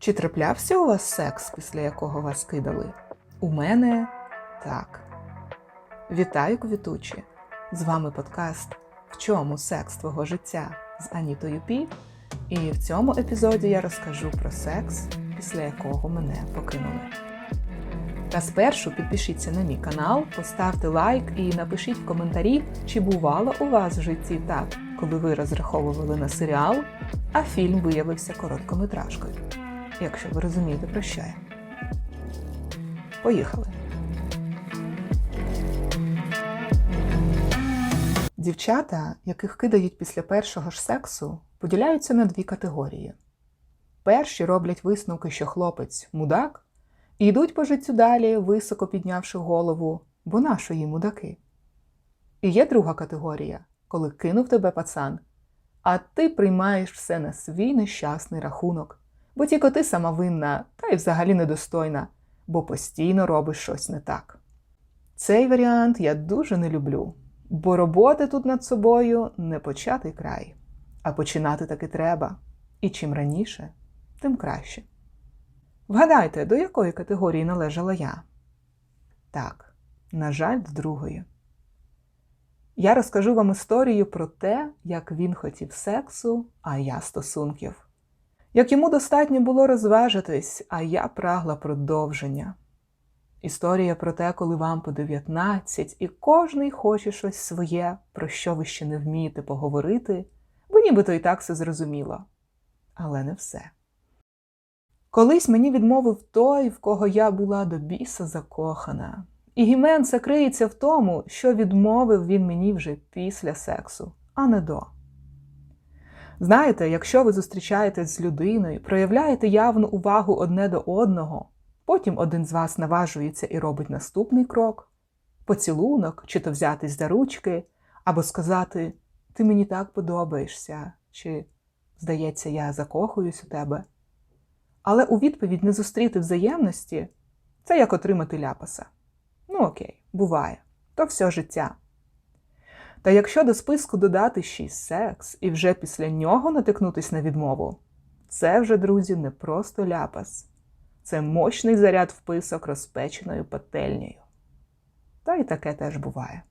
Чи траплявся у вас секс, після якого вас кидали? У мене так. Вітаю, квітучі! З вами подкаст В чому секс твого життя з Анітою Пі. І в цьому епізоді я розкажу про секс, після якого мене покинули. Та спершу підпишіться на мій канал, поставте лайк і напишіть в коментарі, чи бувало у вас в житті так, коли ви розраховували на серіал, а фільм виявився короткометражкою. Якщо ви розумієте, про що я. Поїхали. Дівчата, яких кидають після першого ж сексу, поділяються на дві категорії. Перші роблять висновки, що хлопець мудак, і йдуть по життю далі, високо піднявши голову, бо нащо їм мудаки. І є друга категорія, коли кинув тебе пацан, а ти приймаєш все на свій нещасний рахунок, бо тільки ти сама винна та й взагалі недостойна, бо постійно робиш щось не так. Цей варіант я дуже не люблю, бо роботи тут над собою не початий край, а починати таки треба. І чим раніше, тим краще. Вгадайте, до якої категорії належала я? Так, на жаль, до другої. Я розкажу вам історію про те, як він хотів сексу, а я стосунків. Як йому достатньо було розважитись, а я прагла продовження. Історія про те, коли вам по 19 і кожний хоче щось своє, про що ви ще не вмієте поговорити, бо нібито і так все зрозуміло. Але не все. Колись мені відмовив той, в кого я була до біса закохана. І гімен це криється в тому, що відмовив він мені вже після сексу, а не до. Знаєте, якщо ви зустрічаєтесь з людиною, проявляєте явну увагу одне до одного, потім один з вас наважується і робить наступний крок поцілунок, чи то взятись за ручки, або сказати Ти мені так подобаєшся, чи здається, я закохуюсь у тебе. Але у відповідь не зустріти взаємності це як отримати ляпаса. Ну окей, буває, то все життя. Та якщо до списку додати ще й секс і вже після нього натикнутись на відмову, це вже, друзі, не просто ляпас, це мощний заряд вписок розпеченою пательнею. Та й таке теж буває.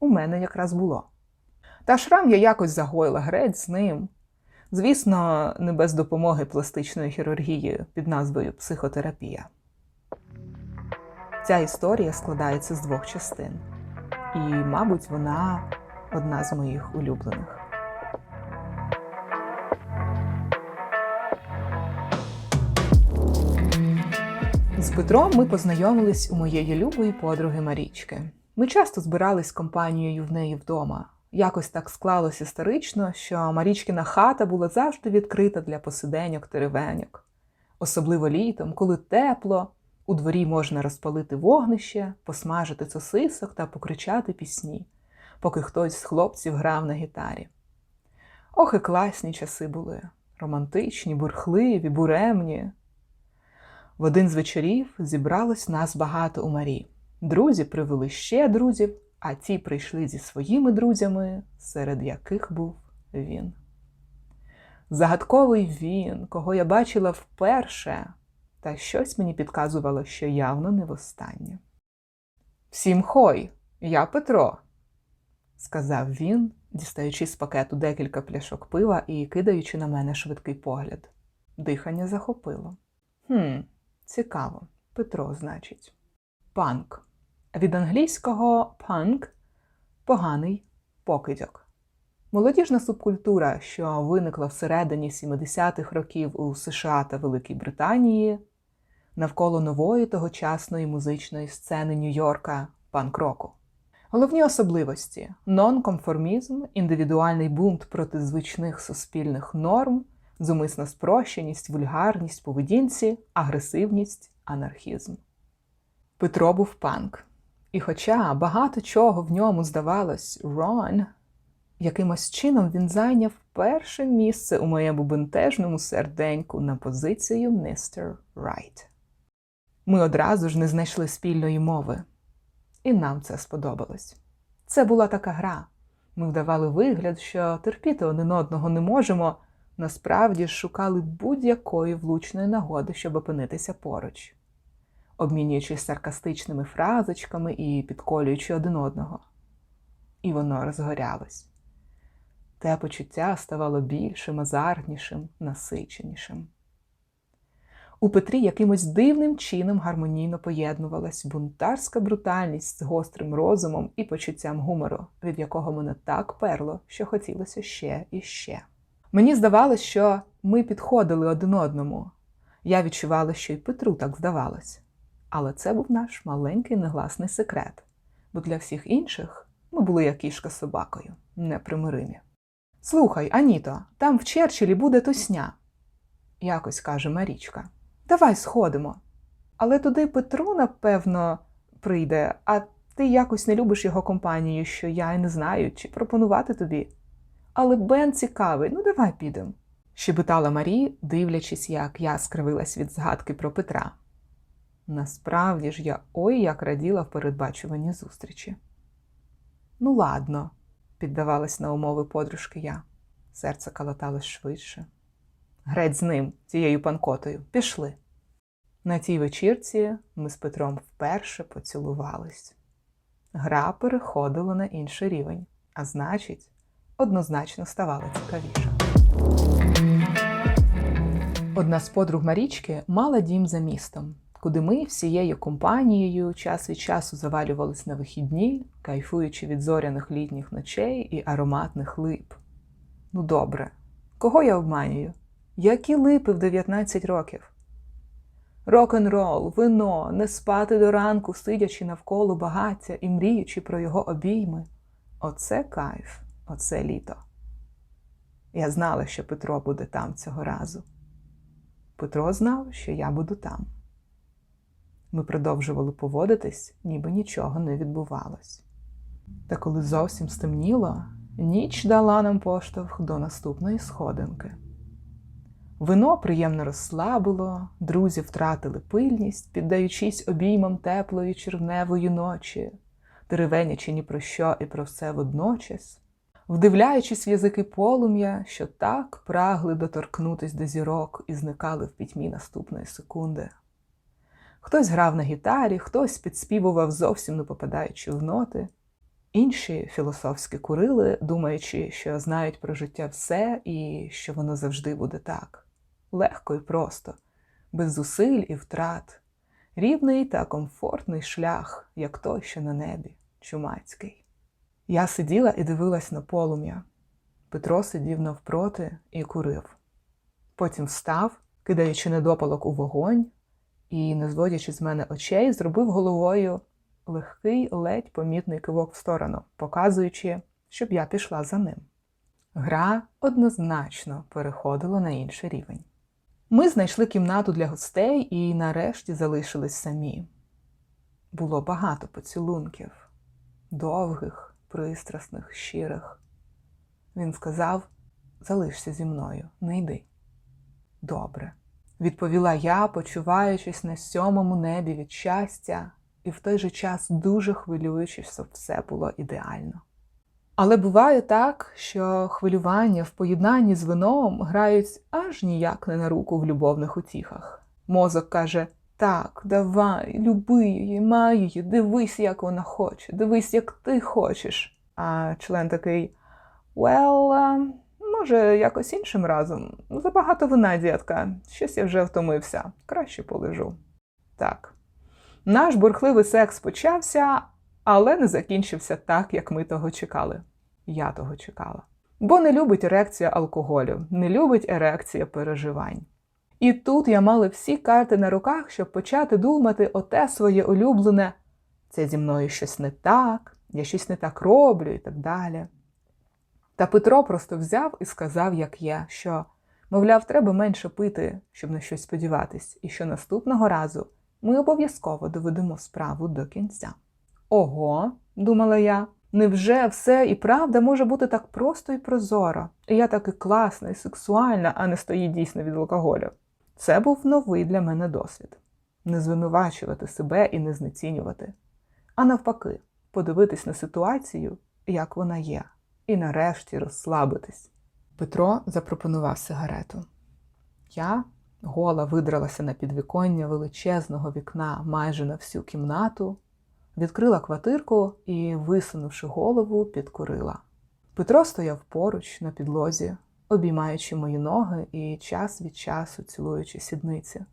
У мене якраз було. Та шрам я якось загоїла грець з ним. Звісно, не без допомоги пластичної хірургії під назвою психотерапія. Ця історія складається з двох частин, і, мабуть, вона одна з моїх улюблених. З Петром ми познайомились у моєї любої подруги Марічки. Ми часто збирались компанією в неї вдома. Якось так склалося історично, що Марічкина хата була завжди відкрита для посиденьок та ревеньок. Особливо літом, коли тепло, у дворі можна розпалити вогнище, посмажити сосисок та покричати пісні, поки хтось з хлопців грав на гітарі. Ох, і класні часи були романтичні, бурхливі, буремні. В один з вечорів зібралось нас багато у Марі. Друзі привели ще друзів, а ті прийшли зі своїми друзями, серед яких був він. Загадковий він, кого я бачила вперше, та щось мені підказувало, що явно не востаннє. Всім хой, я Петро, сказав він, дістаючи з пакету декілька пляшок пива і кидаючи на мене швидкий погляд. Дихання захопило. Хм, цікаво, Петро, значить. Панк. Від англійського панк поганий покидьок. Молодіжна субкультура, що виникла всередині 70-х років у США та Великій Британії, навколо нової тогочасної музичної сцени Нью-Йорка панк-року. Головні особливості нонконформізм, індивідуальний бунт проти звичних суспільних норм, зумисна спрощеність, вульгарність поведінці, агресивність, анархізм. Петро був панк. І хоча багато чого в ньому здавалось wrong, якимось чином він зайняв перше місце у моєму бентежному серденьку на позицію Mr. Right. Ми одразу ж не знайшли спільної мови, і нам це сподобалось. Це була така гра. Ми вдавали вигляд, що терпіти один одного не можемо, насправді шукали будь-якої влучної нагоди, щоб опинитися поруч, обмінюючись саркастичними фразочками і підколюючи один одного. І воно розгорялось. Те почуття ставало більшим, азартнішим, насиченішим. У Петрі якимось дивним чином гармонійно поєднувалась бунтарська брутальність з гострим розумом і почуттям гумору, від якого мене так перло, що хотілося ще і ще. Мені здавалось, що ми підходили один одному. Я відчувала, що й Петру так здавалось. Але це був наш маленький негласний секрет, бо для всіх інших ми були як кішка з собакою, непримиримі. Слухай, Аніто, там в Черчиллі буде тусня, якось каже Марічка. Давай сходимо. Але туди Петро, напевно, прийде, а ти якось не любиш його компанію, що я й не знаю, чи пропонувати тобі. Але Бен цікавий, ну давай підемо. щебетала Марі, дивлячись, як я скривилась від згадки про Петра. Насправді ж я ой як раділа в передбачуванні зустрічі. Ну, ладно, піддавалась на умови подружки я. Серце калаталось швидше. Греть з ним, цією панкотою, пішли. На тій вечірці ми з Петром вперше поцілувались. Гра переходила на інший рівень, а значить, однозначно ставала цікавіша. Одна з подруг Марічки мала дім за містом, куди ми всією компанією час від часу завалювались на вихідні, кайфуючи від зоряних літніх ночей і ароматних лип. Ну добре, кого я обманюю? Які липи в 19 років? Рок-н-рол, вино, не спати до ранку, сидячи навколо багаття і мріючи про його обійми. Оце кайф, оце літо. Я знала, що Петро буде там цього разу. Петро знав, що я буду там. Ми продовжували поводитись, ніби нічого не відбувалось. Та коли зовсім стемніло, ніч дала нам поштовх до наступної сходинки. Вино приємно розслабило, друзі втратили пильність, піддаючись обіймам теплої червневої ночі, деревенячи ні про що і про все водночас, вдивляючись в язики полум'я, що так прагли доторкнутись до зірок і зникали в пітьмі наступної секунди. Хтось грав на гітарі, хтось підспівував зовсім не попадаючи в ноти. Інші філософськи курили, думаючи, що знають про життя все і що воно завжди буде так легко і просто, без зусиль і втрат, рівний та комфортний шлях, як той, що на небі, чумацький. Я сиділа і дивилась на полум'я. Петро сидів навпроти і курив. Потім встав, кидаючи недопалок у вогонь, і, не зводячи з мене очей, зробив головою легкий, ледь помітний кивок в сторону, показуючи, щоб я пішла за ним. Гра однозначно переходила на інший рівень. Ми знайшли кімнату для гостей і нарешті залишились самі. Було багато поцілунків, довгих, пристрасних, щирих. Він сказав: залишся зі мною, не йди. Добре, відповіла я, почуваючись на сьомому небі від щастя, і в той же час дуже хвилюючись, щоб все було ідеально. Але буває так, що хвилювання в поєднанні з вином грають аж ніяк не на руку в любовних утіхах. Мозок каже: так, давай, люби її, май її, дивись, як вона хоче, дивись, як ти хочеш. А член такий: well, uh, може, якось іншим разом. Забагато вина, дітка, щось я вже втомився, краще полежу. Так. Наш бурхливий секс почався, але не закінчився так, як ми того чекали. Я того чекала. Бо не любить ерекція алкоголю, не любить ерекція переживань. І тут я мала всі карти на руках, щоб почати думати оте своє улюблене це зі мною щось не так, я щось не так роблю і так далі. Та Петро просто взяв і сказав, як я, що, мовляв, треба менше пити, щоб на щось сподіватись, і що наступного разу ми обов'язково доведемо справу до кінця. Ого, думала я, невже все і правда може бути так просто і прозоро? І я таки класна і сексуальна, а не стоїть дійсно від алкоголю. Це був новий для мене досвід не звинувачувати себе і не знецінювати, а навпаки, подивитись на ситуацію, як вона є, і нарешті розслабитись. Петро запропонував сигарету. Я гола видралася на підвіконня величезного вікна майже на всю кімнату, відкрила квартирку і, висунувши голову, підкурила. Петро стояв поруч на підлозі, обіймаючи мої ноги і час від часу цілуючи сідниці.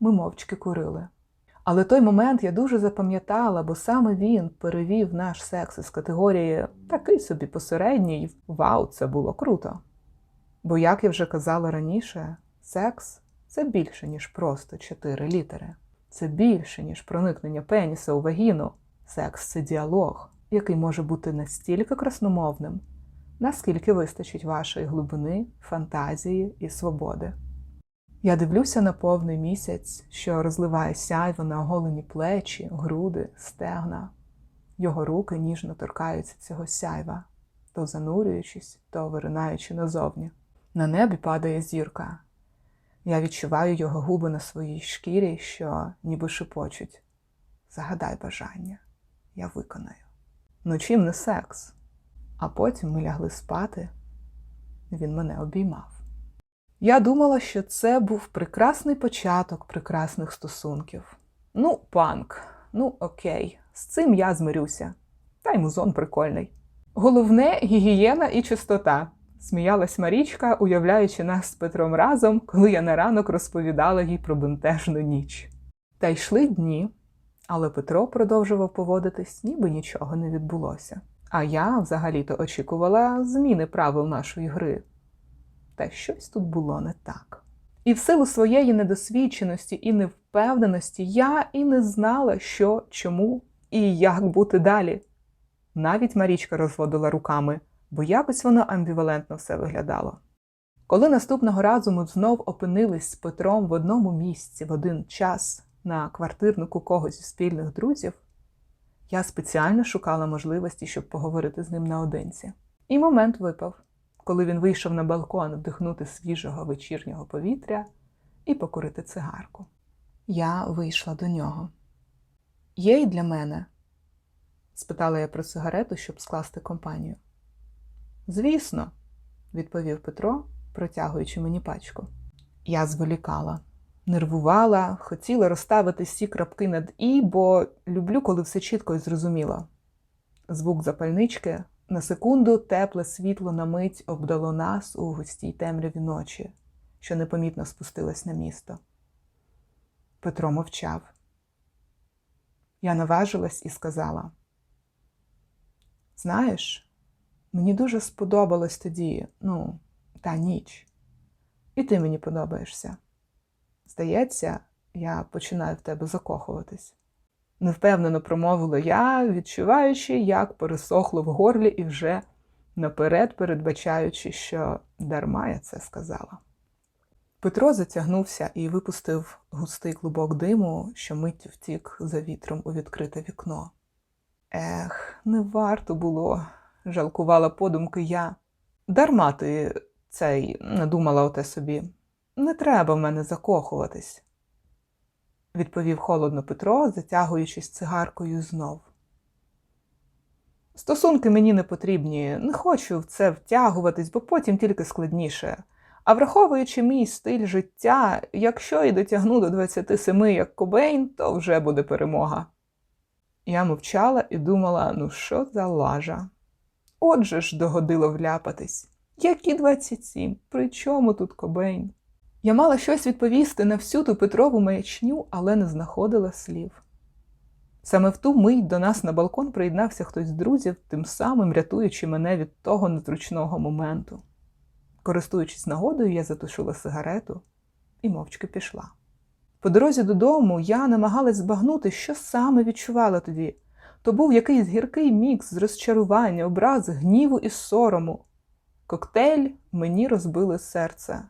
Ми мовчки курили. Але той момент я дуже запам'ятала, бо саме він перевів наш секс із категорії такий собі посередній. Вау, це було круто. Бо, як я вже казала раніше, секс це більше, ніж просто чотири літери. Це більше, ніж проникнення пеніса у вагіну. Секс це діалог, який може бути настільки красномовним, наскільки вистачить вашої глибини, фантазії і свободи. Я дивлюся на повний місяць, що розливає сяйво на оголені плечі, груди, стегна. Його руки ніжно торкаються цього сяйва, то занурюючись, то виринаючи назовні. На небі падає зірка. Я відчуваю його губи на своїй шкірі, що ніби шепочуть. Загадай бажання, я виконаю. Ну не секс? А потім ми лягли спати, він мене обіймав. Я думала, що це був прекрасний початок прекрасних стосунків. Ну, панк, ну окей, з цим я змирюся. Та й музон прикольний. Головне гігієна і чистота, сміялась Марічка, уявляючи нас з Петром разом, коли я на ранок розповідала їй про бентежну ніч. Та йшли дні, але Петро продовжував поводитись, ніби нічого не відбулося. А я взагалі-то очікувала зміни правил нашої гри. Та щось тут було не так. І в силу своєї недосвідченості і невпевненості я і не знала, що, чому і як бути далі. Навіть Марічка розводила руками, бо якось воно амбівалентно все виглядало. Коли наступного разу ми знов опинились з Петром в одному місці в один час на квартирнику когось із спільних друзів, я спеціально шукала можливості, щоб поговорити з ним наодинці. І момент випав, коли він вийшов на балкон вдихнути свіжого вечірнього повітря і покурити цигарку. Я вийшла до нього. Є й для мене? спитала я про сигарету, щоб скласти компанію. Звісно, відповів Петро, протягуючи мені пачку. Я зволікала, нервувала, хотіла розставити всі крапки над і, бо люблю, коли все чітко і зрозуміло. Звук запальнички на секунду тепле світло на мить обдало нас у густій темряві ночі, що непомітно спустилась на місто. Петро мовчав. Я наважилась і сказала: Знаєш, мені дуже сподобалось тоді, ну, та ніч. І ти мені подобаєшся. Здається, я починаю в тебе закохуватись. Невпевнено промовила я, відчуваючи, як пересохло в горлі і вже наперед передбачаючи, що дарма я це сказала. Петро затягнувся і випустив густий клубок диму, що миттю втік за вітром у відкрите вікно. Ех, не варто було, жалкувала подумки я. Дарма ти цей надумала оте собі. Не треба в мене закохуватись, відповів холодно Петро, затягуючись цигаркою знов. Стосунки мені не потрібні, не хочу в це втягуватись, бо потім тільки складніше. А враховуючи мій стиль життя, якщо і дотягну до 27 як Кобейн, то вже буде перемога. Я мовчала і думала, ну що за лажа? Отже ж догодило вляпатись. Які 27? При чому тут Кобейн? Я мала щось відповісти на всю ту Петрову маячню, але не знаходила слів. Саме в ту мить до нас на балкон приєднався хтось з друзів, тим самим рятуючи мене від того незручного моменту. Користуючись нагодою, я затушила сигарету і мовчки пішла. По дорозі додому я намагалась збагнути, що саме відчувала тоді. То був якийсь гіркий мікс з розчарування, образ, гніву і сорому. Коктейль мені розбили серце.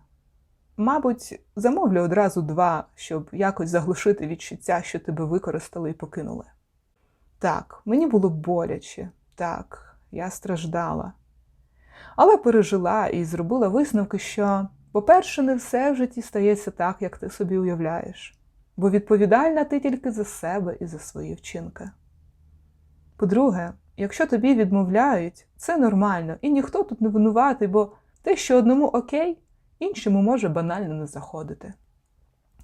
Мабуть, замовлю одразу два, щоб якось заглушити відчуття, що тебе використали і покинули. Так, мені було боляче, так, я страждала. Але пережила і зробила висновки, що, по-перше, не все в житті стається так, як ти собі уявляєш, бо відповідальна ти тільки за себе і за свої вчинки. По-друге, якщо тобі відмовляють, це нормально, і ніхто тут не винуватий, бо Те, що одному окей, іншому може банально не заходити.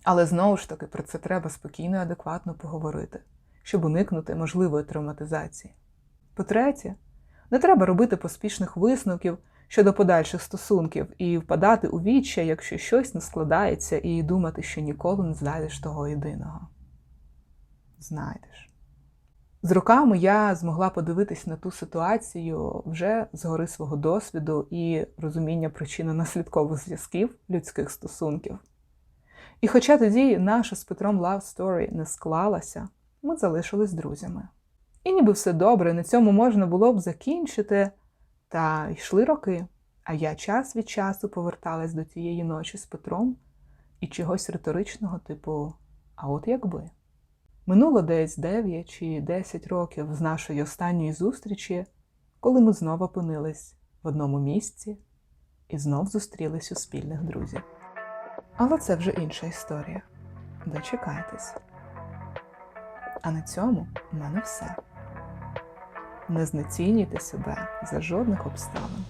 Але знову ж таки про це треба спокійно і адекватно поговорити, щоб уникнути можливої травматизації. По-третє, не треба робити поспішних висновків щодо подальших стосунків і впадати у віччя, якщо щось не складається, і думати, що ніколи не знайдеш того єдиного. Знайдеш. З роками я змогла подивитись на ту ситуацію вже згори свого досвіду і розуміння причинно-наслідкових зв'язків людських стосунків. І хоча тоді наша з Петром Love Story не склалася, ми залишились друзями. І ніби все добре, на цьому можна було б закінчити, та йшли роки, а я час від часу поверталась до тієї ночі з Петром і чогось риторичного, типу, а от якби. Минуло десь 9 чи 10 років з нашої останньої зустрічі, коли ми знов опинились в одному місці і знов зустрілись у спільних друзів. Але це вже інша історія. Дочекайтесь. А на цьому в мене все. Не знецінюйте себе за жодних обставин.